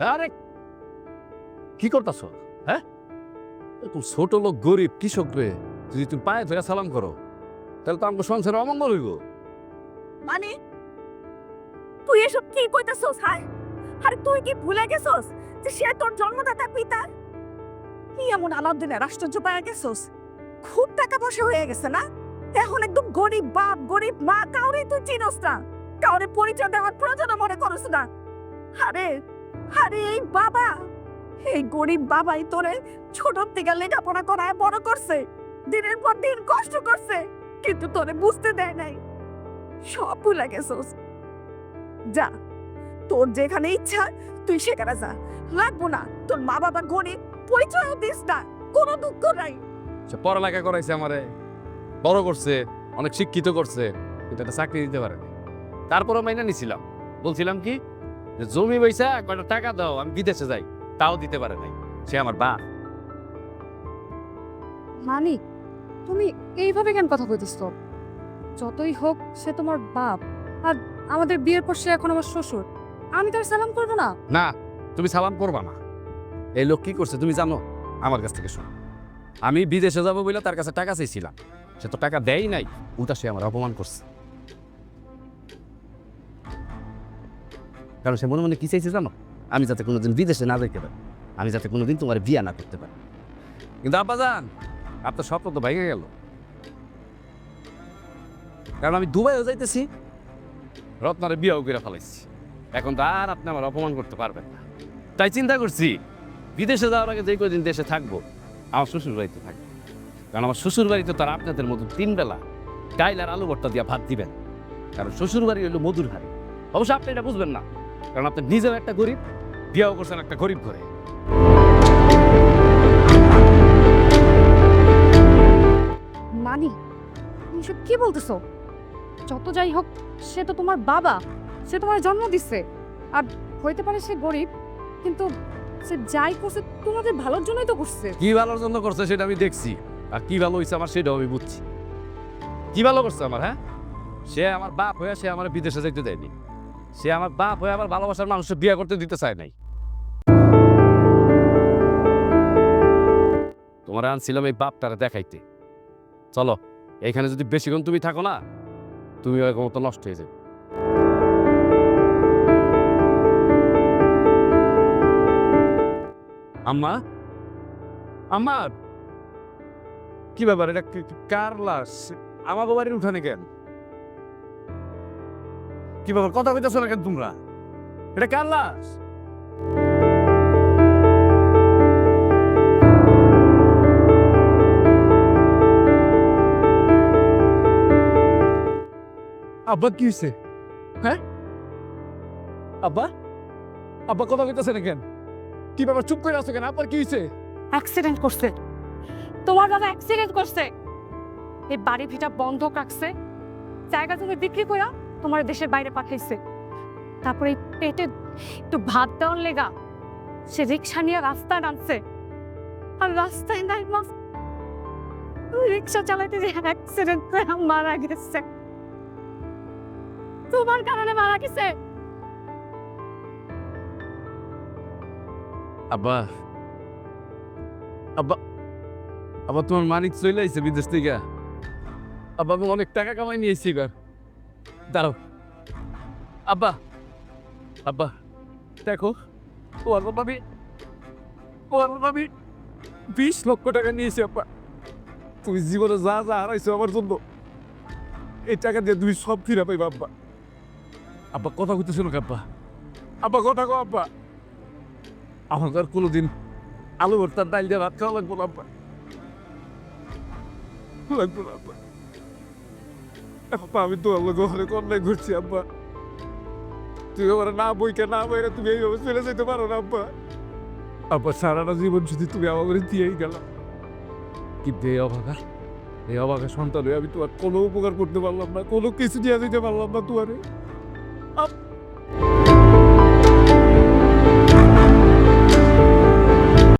আরে কি করতেছ? হ্যাঁ? এরকম ছোট লোক, গরিব, কৃষক রে। যদি তুমি পায়ে ধরে সালাম করো, তাহলে তো আমাকে সংসারে অমঙ্গল হইব। মানে? তুই এসব কি কইতাছস হাই আরে তুই কি ভুলে গেছস যে সে তোর জন্মদাতা পিতা? কি এমন আলাদিনের আশ্চর্য পাওয়া গেছস? খুব টাকা পয়সা হয়ে গেছে না? এখন একদম গরিব বাপ, গরিব মা কাউরে তুই চিনস না। কাউরে পরিচয় দেওয়ার প্রয়োজন মনে করস না। আরে আরে এই বাবা, এই গরিব বাবাই তোরে ছোট থেকে লেখাপড়া করায় বড় করছে। দিনের পর দিন কষ্ট করছে, কিন্তু তোরে বুঝতে দেয় নাই। সব ভুলে গেছোস। যা, তোর যেখানে ইচ্ছা, তুই সেখানে যা। লাগবো না, তোর মা বাবা গরিব পরিচয়ও দিস না, কোনো দুঃখ নাই। সে পড়ালেখা করাইছে আমারে, বড় করছে, অনেক শিক্ষিত করছে, কিন্তু একটা চাকরি দিতে পারে তারপরও মাইনা নিছিলাম। বলছিলাম কি যে জমি পয়সা কয়টা টাকা দাও আমি বিদেশে যাই। তাও দিতে পারে নাই। সে আমার বা মানিক তুমি এইভাবে কেন কথা কইতেছ? যতই হোক সে তোমার বাপ। আর আমাদের বিয়ের পর সে এখন আমার শ্বশুর। আমি তার সালাম করব না? না তুমি সালাম করবা না। এই লোক কি করছে তুমি জানো? আমার কাছ থেকে শোনো। আমি বিদেশে যাব বলে তার কাছে টাকা চাইছিলাম। সে তো টাকা দেয় নাই। উল্টা সে আমার অপমান করছে। কারণ সে মনে মনে কি চাইছে জানো? আমি যাতে কোনো দিন বিদেশে না যেতে পারি। আমি যাতে কোনো দিন তোমার বিয়া না করতে পারি। কিন্তু আব্বা যান, আপনার স্বপ্ন তো ভেঙে গেল। কারণ আমি দুবাইও যাইতেছি, রত্নারে বিয়াও করে ফেলাইছি। এখন তো আর আপনি আমার অপমান করতে পারবেন না। তাই চিন্তা করছি, বিদেশে যাওয়ার আগে যে কদিন দেশে থাকব, আমার শ্বশুর বাড়িতে থাকব। কারণ আমার শ্বশুর বাড়িতে তার আপনাদের মতো তিন বেলা ডাইল আর আলু ভর্তা দিয়ে ভাত দিবেন। কারণ শ্বশুর বাড়ি হলো মধুর হাড়ি। অবশ্য আপনি এটা বুঝবেন না। কারণ আপনি নিজেও একটা গরিব বিয়াও করছেন একটা গরিব ঘরে। মানি তুমি সব কি বলতেছো? যত যাই হোক সে তো তোমার বাবা সে তোমার জন্ম দিচ্ছে আর হইতে পারে সে গরিব কিন্তু সে যাই করছে তোমাদের ভালোর জন্যই তো করছে। কি ভালোর জন্য করছে সেটা আমি দেখছি আর কি ভালো হয়েছে আমার সেটাও আমি বুঝছি। কি ভালো করছে আমার হ্যাঁ? সে আমার বাপ হয়ে সে আমার বিদেশে যেতে দেয়নি। সে আমার বাপ হয়ে আমার ভালোবাসার মানুষের বিয়ে করতে দিতে চায় নাই। তোমার আনছিলাম এই বাপটারে দেখাইতে। চলো এইখানে যদি বেশিক্ষণ তুমি থাকো না, তুমি ওরকম মতো নষ্ট হয়ে যাবে। আম্মা? আম্মা! কি ব্যাপার? এটা কার লাশ? আমার বাড়ির উঠানে কেন? কি ব্যাপার? কথা কইতেছো না কেন তোমরা? এটা কার লাশ? আব্বা কি হয়েছে হ্যাঁ? আব্বা? আব্বা কথা কইতেছে না কেন? কি ব্যাপার চুপ করে আছো কেন? আব্বার কি হয়েছে অ্যাক্সিডেন্ট করছে। তোমার বাবা অ্যাক্সিডেন্ট করছে। এই বাড়ি ভিটা বন্ধক রাখছে। জায়গা তুমি বিক্রি করা তোমার দেশের বাইরে পাঠাইছে। তারপরে পেটে একটু ভাত দেওয়ার লেগা সে রিক্সা নিয়ে রাস্তায় নামছে আর রাস্তায় নাই রিক্সা চালাইতে যে অ্যাক্সিডেন্ট মারা গেছে। তোমার কারণে মারা গেছে। আব্বা। আব্বা। আব্বা, তোমার মানিক চলে আইছে বিদেশ থেকে। আব্বা, আমি অনেক টাকা কামাই নিয়েছি এবার। দাঁড়াও। আব্বা। আব্বা। দেখো, তোমার বাবা আমি তোমার বাবা আমি বিশ লক্ষ টাকা নিয়েছি, আব্বা। তুমি জীবনে যা যা হারাইছো আমার জন্য, এই টাকা দিয়ে তুমি সব ফিরে পাইবা, আব্বা। আব্বা, কথা কইতেছিল আব্বা? আব্বা, কথা কো আব্বা। আর কোনোদিন আলু ভর্তার ডাল দিয়ে ভাত খাওয়া লাগবো না, আব্বা। লাগবো না, আব্বা। আব্বা, আমি তো আল্লাহ ঘরে অন্যায় ঘুরছি আব্বা। তুই আমার না বইকে না বইরে তুমি এইভাবে চলে যেতে পারো না, আব্বা। আব্বা, সারাটা জীবন যদি তুমি আমার দিয়েই গেল। কিন্তু এই অভাগা এই অভাগা সন্তান হয়ে আমি তোমার কোনো উপকার করতে পারলাম না, কোনো কিছু দিয়ে দিতে পারলাম না তোমারে। আব-